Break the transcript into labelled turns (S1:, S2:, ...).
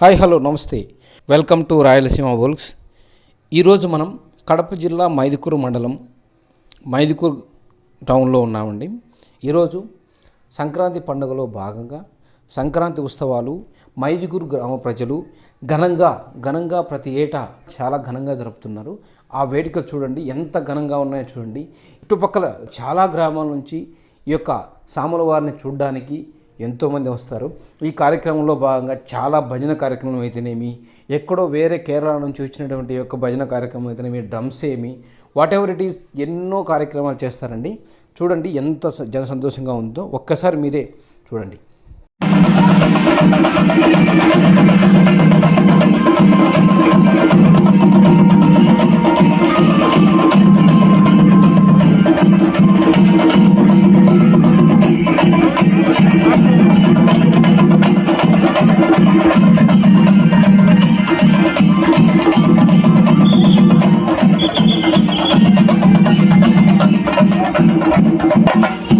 S1: Hi hello నమస్తే. Welcome to Rayalaseema Volks ఈరోజు మనం కడప జిల్లా మైదుకూరు మండలం మైదుకూరు టౌన్లో ఉన్నామండి. ఈరోజు సంక్రాంతి పండుగలో భాగంగా సంక్రాంతి ఉత్సవాలు మైదుకూరు గ్రామ ప్రజలు ఘనంగా ఘనంగా ప్రతి ఏటా చాలా ఘనంగా జరుపుతున్నారు. ఆ వేడుకలు చూడండి ఎంత ఘనంగా ఉన్నాయో చూడండి. చుట్టుపక్కల చాలా గ్రామాల నుంచి ఈ యొక్క సాముల వారిని చూడడానికి ఎంతోమంది వస్తారు. ఈ కార్యక్రమంలో భాగంగా చాలా భజన కార్యక్రమం అయితేనేమి ఎక్కడో వేరే కేరళ నుంచి వచ్చినటువంటి యొక్క భజన కార్యక్రమం అయితేనేమి డ్రమ్స్ ఏమి వాట్ ఎవర్ ఇట్ ఈస్ ఎన్నో కార్యక్రమాలు చేస్తారండి. చూడండి ఎంత జన సంతోషంగా ఉందో. ఒక్కసారి మీరే చూడండి. フフフフ。